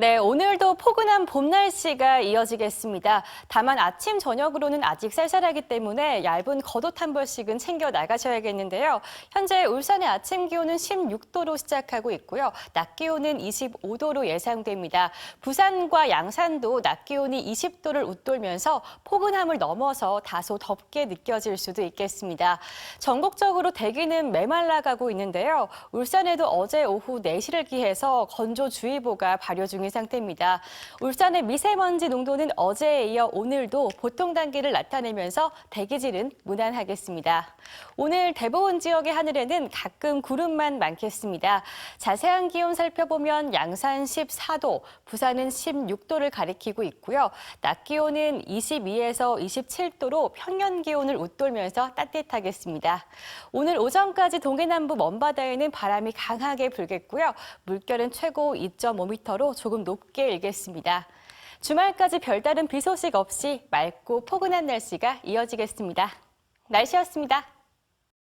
네, 오늘도 포근한 봄 날씨가 이어지겠습니다. 다만 아침, 저녁으로는 아직 쌀쌀하기 때문에 얇은 겉옷 한 벌씩은 챙겨 나가셔야겠는데요. 현재 울산의 아침 기온은 16도로 시작하고 있고요. 낮 기온은 25도로 예상됩니다. 부산과 양산도 낮 기온이 20도를 웃돌면서 포근함을 넘어서 다소 덥게 느껴질 수도 있겠습니다. 전국적으로 대기는 메말라가고 있는데요. 울산에도 어제 오후 4시를 기해서 건조주의보가 발효 중인 상태입니다. 울산의 미세먼지 농도는 어제에 이어 오늘도 보통 단계를 나타내면서 대기질은 무난하겠습니다. 오늘 대부분 지역의 하늘에는 가끔 구름만 많겠습니다. 자세한 기온 살펴보면 양산 14도, 부산은 16도를 가리키고 있고요. 낮 기온은 22에서 27도로 평년 기온을 웃돌면서 따뜻하겠습니다. 오늘 오전까지 동해 남부 먼바다에는 바람이 강하게 불겠고요. 물결은 최고 2.5m로 조금 높게 일겠습니다. 주말까지 별다른 비 소식 없이 맑고 포근한 날씨가 이어지겠습니다. 날씨였습니다.